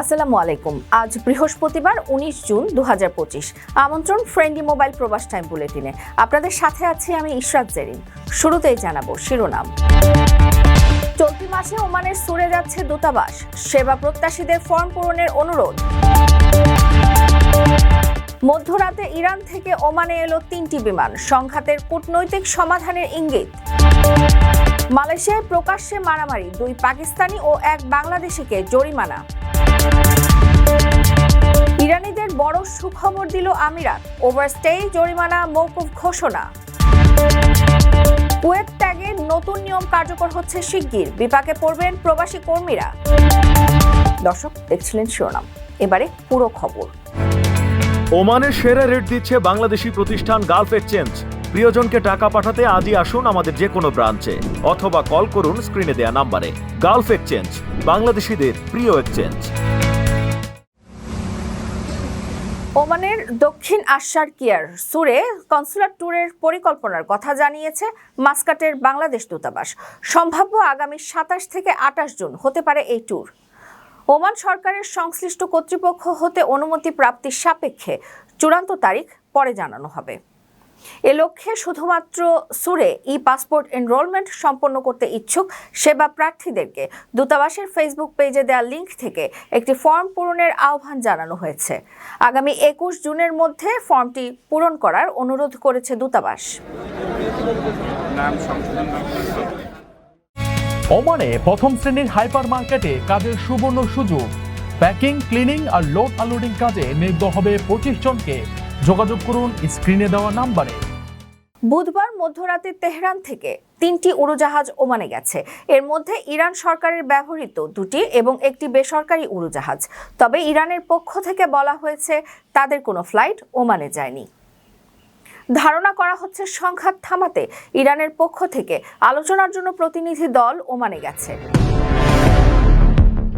আসসালামু আলাইকুম। আজ বৃহস্পতিবার উনিশ জুন দু হাজার পঁচিশ। আমন্ত্রণ ফ্রেন্ডলি মোবাইল প্রবাস টাইম বুলেটিনে। আপনাদের সাথে আছি আমি ইশরাত জেরিন। শুরুতেই জানাব শিরোনাম। চলতি মাসে ওমানের সুরে যাচ্ছে দূতাবাস। সেবা প্রত্যাশীদের ফর্ম পূরণের অনুরোধ। মধ্যরাতে ইরান থেকে ওমানে এলো তিনটি বিমান। সংঘাতের কূটনৈতিক সমাধানের ইঙ্গিত। মালয়েশিয়ায় প্রকাশ্যে মারামারি। দুই পাকিস্তানি ও এক বাংলাদেশিকে জরিমানা। ইরানিদের বড় সুখবর দিল আমিরাত। ওভারস্টে জরিমানা মৌকুফ ঘোষণা। কুয়েত ত্যাগে নতুন নিয়ম কার্যকর হচ্ছে শিগগির। বিপাকে পড়বেন প্রবাসী কর্মীরা। দর্শক, দেখছিলেন শিরোনাম। এবারে পুরো খবর। ওমানের সেরা রেট দিচ্ছে বাংলাদেশি প্রতিষ্ঠান গালফ এক্সচেঞ্জ প্রিয়জনকে টাকা পাঠাতে আজই আসুন আমাদের যে কোনো ব্রাঞ্চে, অথবা কল করুন স্ক্রিনে দেয়া নাম্বারে। গালফ এক্সচেঞ্জ, বাংলাদেশিদের প্রিয় এক্সচেঞ্জ। ওমানের দক্ষিণ আশার কিয়ার সুরে কনসুলার ট্যুরের পরিকল্পনার কথা জানিয়েছে মাস্কাটের বাংলাদেশ দূতাবাস। সম্ভাব্য আগামী সাতাশ থেকে আটাশ জুন হতে পারে এই ট্যুর। ওমান সরকারের সংশ্লিষ্ট কর্তৃপক্ষ হতে অনুমতি প্রাপ্তির সাপেক্ষে চূড়ান্ত তারিখ পরে জানানো হবে। এ লক্ষ্যে শুধুমাত্র সুরে ই পাসপোর্ট এনরোলমেন্ট সম্পন্ন করতে ইচ্ছুক সেবা প্রার্থীদেরকে দূতাবাসের ফেসবুক পেজে দেওয়া লিংক থেকে একটি ফর্ম পূরণের আহ্বান জানানো হয়েছে। আগামী একুশ জুনের মধ্যে ফর্মটি পূরণ করার অনুরোধ করেছে দূতাবাস। ওমানে প্রথম শ্রেণির হাইপার মার্কেটে কাজের সুবর্ণ সুযোগ। প্যাকিং ক্লিনিং আর লোড আনলোডিং কাজে নিয়োগ হবে পঁচিশ জনকে। যোগাযোগ করুন স্ক্রিনে দেওয়া নাম্বারে। বুধবার মধ্যরাতে তেহরান থেকে তিনটি উড়োজাহাজ ওমানে গেছে। এর মধ্যে ইরান সরকারের ব্যবহৃত দুটি এবং একটি বেসরকারি উড়োজাহাজ। তবে ইরানের পক্ষ থেকে বলা হয়েছে, তাদের কোনো ফ্লাইট ওমানে যায়নি। ধারণা করা হচ্ছে, সংঘাত থামাতে ইরানের পক্ষ থেকে আলোচনার জন্য প্রতিনিধি দল ওমানে গেছে।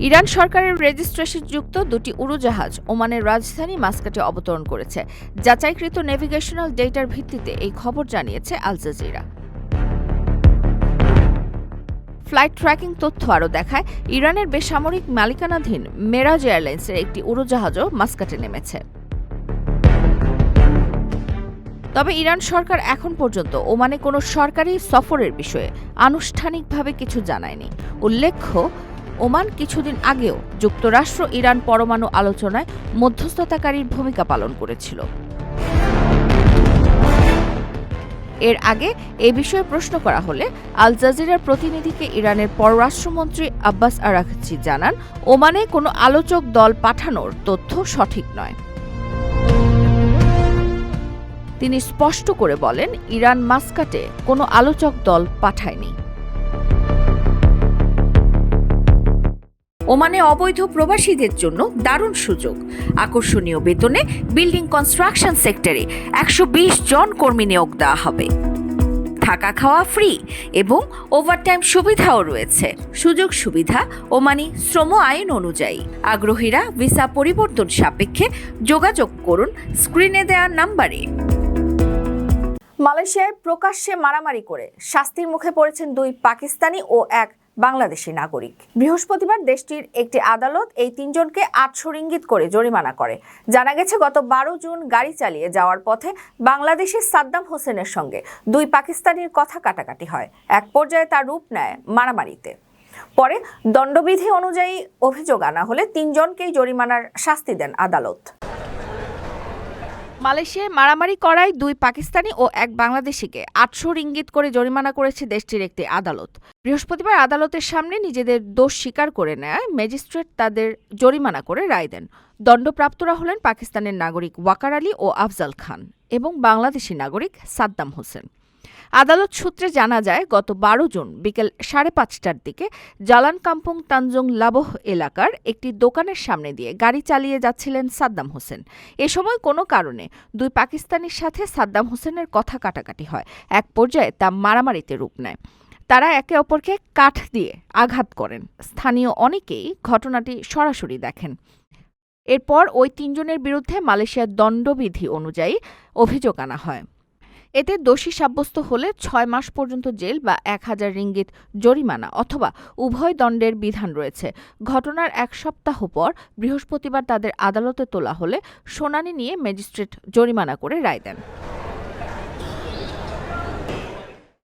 ইরান সরকারের রেজিস্ট্রেশনযুক্ত দুটি উড়োজাহাজ ওমানের রাজধানী মাস্কাটে অবতরণ করেছে। যাচাইকৃত নেভিগেশনাল ডেটার ভিত্তিতে এই খবর জানিয়েছে আল জাজিরা। ফ্লাইট ট্র্যাকিং তথ্য আরও দেখায়, ইরানের বেসামরিক মালিকানাধীন মেরাজ এয়ারলাইন্সের একটি উড়োজাহাজও মাস্কাটে নেমেছে। তবে ইরান সরকার এখন পর্যন্ত ওমানে কোনো সরকারি সফরের বিষয়ে আনুষ্ঠানিকভাবে কিছু জানায়নি। উল্লেখ্য ওমান কিছুদিন আগেও যুক্তরাষ্ট্র ইরান পরমাণু আলোচনায় মধ্যস্থতাকারীর ভূমিকা পালন করেছিল। এর আগে এ বিষয়ে প্রশ্ন করা হলে আল জাজিরার প্রতিনিধিকে ইরানের পররাষ্ট্রমন্ত্রী আব্বাস আরাকচি জানান, ওমানে কোনো আলোচক দল পাঠানোর তথ্য সঠিক নয়। তিনি স্পষ্ট করে বলেন, ইরান মাস্কাটে কোনো আলোচক দল পাঠায়নি। ওমানে অবৈধ প্রবাসীদের জন্য দারুণ সুযোগ। আকর্ষণীয় বেতনে বিল্ডিং কনস্ট্রাকশন সেক্টরে একশো বিশ জন কর্মী নিয়োগ দেওয়া হবে। থাকা খাওয়া ফ্রি এবং ওভারটাইম সুবিধাও রয়েছে। সুযোগ সুবিধা ওমানি শ্রম আইন অনুযায়ী। আগ্রহীরা ভিসা পরিবর্তন সাপেক্ষে যোগাযোগ করুন স্ক্রিনে দেওয়া নাম্বারে। মালয়েশিয়ায় প্রকাশ্যে মারামারি করে। শাস্তির মুখে পড়েছেন দুই পাকিস্তানি ও এক বাংলাদেশি নাগরিক। বৃহস্পতিবার দেশটির একটি আদালত এই তিনজনকে আটশো করে জরিমানা করে। জানা গেছে, গত বারো জুন গাড়ি চালিয়ে যাওয়ার পথে বাংলাদেশের সাদ্দাম হোসেনের সঙ্গে দুই পাকিস্তানির কথা কাটাকাটি হয়। এক পর্যায়ে তার রূপ নেয় মারামারিতে। পরে দণ্ডবিধি অনুযায়ী অভিযোগ আনা হলে তিনজনকেই জরিমানার শাস্তি দেন আদালত। মালয়েশিয়ায় মারামারি করায় দুই পাকিস্তানি ও এক বাংলাদেশিকে আটশো রিঙ্গিত করে জরিমানা করেছে দেশটির একটি আদালত। বৃহস্পতিবার আদালতের সামনে নিজেদের দোষ স্বীকার করে নেয় ম্যাজিস্ট্রেট তাদের জরিমানা করে রায় দেন। দণ্ডপ্রাপ্তরা হলেন পাকিস্তানের নাগরিক ওয়াকার আলী ও আফজাল খান এবং বাংলাদেশি নাগরিক সাদ্দাম হোসেন। আদালত সূত্রে জানা যায়, গত বারো জুন বিকেল সাড়ে পাঁচটার দিকে জালান কাম্পুং তানজং লাবহ এলাকার একটি দোকানের সামনে দিয়ে গাড়ি চালিয়ে যাচ্ছিলেন সাদ্দাম হোসেন। এ সময় কোনো কারণে দুই পাকিস্তানির সাথে সাদ্দাম হোসেনের কথা কাটাকাটি হয়। এক পর্যায়ে তা মারামারিতে রূপ নেয়। তারা একে অপরকে কাঠ দিয়ে আঘাত করেন। স্থানীয় অনেকেই ঘটনাটি সরাসরি দেখেন। এরপর ওই তিনজনের বিরুদ্ধে মালয়েশিয়ার দণ্ডবিধি অনুযায়ী অভিযোগ আনা হয়। এতে দোষী সাব্যস্ত হলে ছয় মাস পর্যন্ত জেল বা এক হাজার রিঙ্গিত জরিমানা অথবা উভয় দণ্ডের বিধান রয়েছে। ঘটনার এক সপ্তাহ পর বৃহস্পতিবার তাদের আদালতে তোলা হলে শুনানি নিয়ে ম্যাজিস্ট্রেট জরিমানা করে রায় দেন।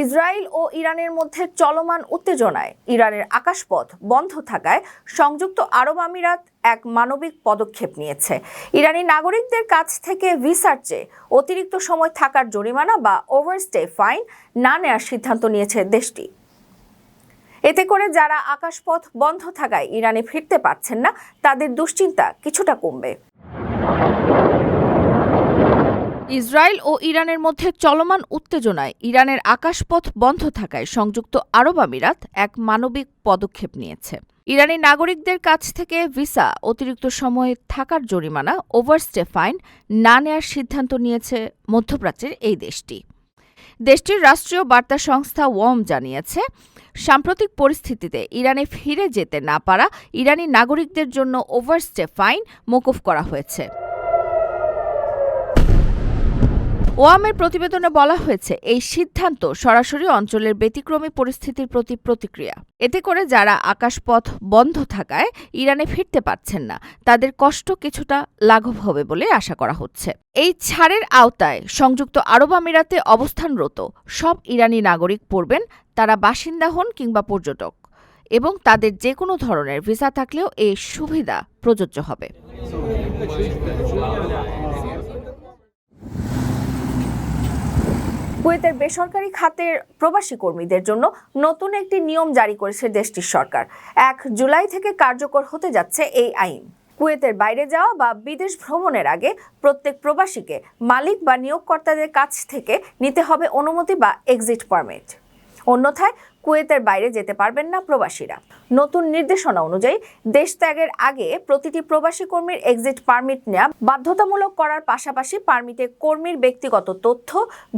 ইসরায়েল ও ইরানের মধ্যে চলমান উত্তেজনায় ইরানের আকাশপথ বন্ধ থাকায় সংযুক্ত আরব আমিরাত এক মানবিক পদক্ষেপ নিয়েছে। ইরানি নাগরিকদের কাছ থেকে ভিসার চেয়ে অতিরিক্ত সময় থাকার জরিমানা বা ওভারস্টে ফাইন না নেওয়ার সিদ্ধান্ত নিয়েছে দেশটি। এতে করে যারা আকাশপথ বন্ধ থাকায় ইরানে ফিরতে পারছেন না, তাদের দুশ্চিন্তা কিছুটা কমবে। ইসরায়েল ও ইরানের মধ্যে চলমান উত্তেজনায় ইরানের আকাশপথ বন্ধ থাকায় সংযুক্ত আরব আমিরাত এক মানবিক পদক্ষেপ নিয়েছে। ইরানি নাগরিকদের কাছ থেকে ভিসা, অতিরিক্ত সময়ে থাকার জরিমানা, ওভারস্টে ফাইন না নেয়ার সিদ্ধান্ত নিয়েছে মধ্যপ্রাচ্যের এই দেশটি। দেশটির রাষ্ট্রীয় বার্তা সংস্থা ওয়ম জানিয়েছে, সাম্প্রতিক পরিস্থিতিতে ইরানে ফিরে যেতে না পারা ইরানি নাগরিকদের জন্য ওভারস্টে ফাইন মকুফ করা হয়েছে। ওয়ামের প্রতিবেদনে বলা হয়েছে, এই সিদ্ধান্ত সরাসরি অঞ্চলের ব্যতিক্রমী পরিস্থিতির প্রতি প্রতিক্রিয়া। এতে করে যারা আকাশপথ বন্ধ থাকায় ইরানে ফিরতে পারছেন না, তাদের কষ্ট কিছুটা লাঘব হবে বলে আশা করা হচ্ছে। এই ছাড়ের আওতায় সংযুক্ত আরব আমিরাতে অবস্থানরত সব ইরানি নাগরিক পড়বেন, তারা বাসিন্দা হন কিংবা পর্যটক, এবং তাদের যে কোনো ধরনের ভিসা থাকলেও এই সুবিধা প্রযোজ্য হবে। কুয়েতের বেসরকারি খাতের প্রবাসী কর্মীদের জন্য নতুন একটি নিয়ম জারি করেছে দেশটির সরকার। এক জুলাই থেকে কার্যকর হতে যাচ্ছে এই আইন। কুয়েতের বাইরে যাওয়া বা বিদেশ ভ্রমণের আগে প্রত্যেক প্রবাসীকে মালিক বা নিয়োগকর্তাদের কাছ থেকে নিতে হবে অনুমতি বা এক্সিট পারমিট অন্যথায় কুয়েতের বাইরে যেতে পারবেন না প্রবাসীরা। নতুন নির্দেশনা অনুযায়ী দেশ ত্যাগের আগে প্রতিটি প্রবাসী কর্মীর এক্সিট পারমিট নেওয়া বাধ্যতামূলক করার পাশাপাশি পারমিটে কর্মীর ব্যক্তিগত তথ্য,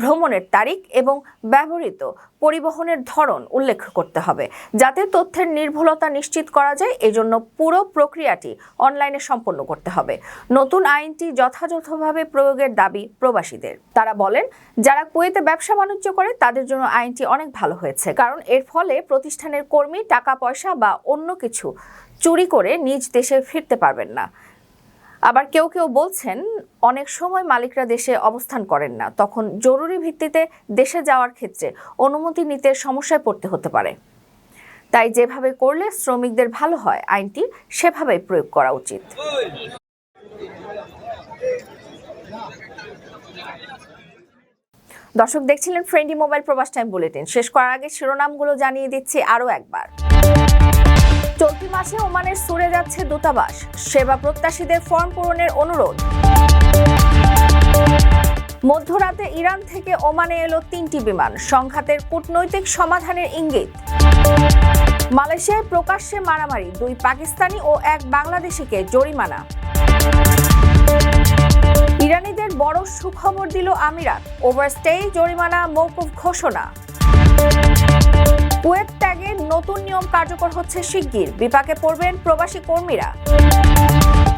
ভ্রমণের তারিখ এবং ব্যবহৃত পরিবহনের ধরন উল্লেখ করতে হবে। যাতে তথ্যের নির্ভুলতা নিশ্চিত করা যায়, এজন্য পুরো প্রক্রিয়াটি অনলাইনে সম্পন্ন করতে হবে। নতুন আইনটি যথাযথভাবে প্রয়োগের দাবি প্রবাসীদের। তারা বলেন, যারা কুয়েতে ব্যবসা বাণিজ্য করে, তাদের জন্য আইনটি অনেক ভালো হয়েছে, কারণ এর ফলে প্রতিষ্ঠানের কর্মী টাকা, পয়সা বা অন্য কিছু চুরি করে নিজ দেশে ফিরতে পারবেন না। আবার কেউ কেউ বলছেন, অনেক সময় মালিকরা দেশে অবস্থান করেন না। তখন জরুরি ভিত্তিতে দেশে যাওয়ার ক্ষেত্রে অনুমতি নিতে সমস্যায় পড়তে হতে পারে। তাই যেভাবে করলে শ্রমিকদের ভালো হয়, আইনটি সেভাবেই প্রয়োগ করা উচিত। দর্শক দেখছিলেন ফ্রেন্ডি মোবাইল প্রবাস টাইম বুলেটিন শেষ করার আগে শিরোনামগুলো জানিয়ে দিচ্ছি আরও একবার। চলতি মাসে ওমানের সুরে যাচ্ছে দূতাবাস। সেবা প্রত্যাশীদের ফর্ম পূরণের অনুরোধ। মধ্যরাতে ইরান থেকে ওমানে এলো তিনটি বিমান। সংঘাতের কূটনৈতিক সমাধানের ইঙ্গিত। মালয়েশিয়ায় প্রকাশ্যে মারামারি। দুই পাকিস্তানি ও এক বাংলাদেশিকে জরিমানা। ইরানিদের বড় সুখবর দিল আমিরাত। ওভারস্টে জরিমানা মৌকুফ ঘোষণা। কুয়েত ত্যাগের নতুন নিয়ম কার্যকর হচ্ছে শিগগির। বিপাকে পড়বেন প্রবাসী কর্মীরা।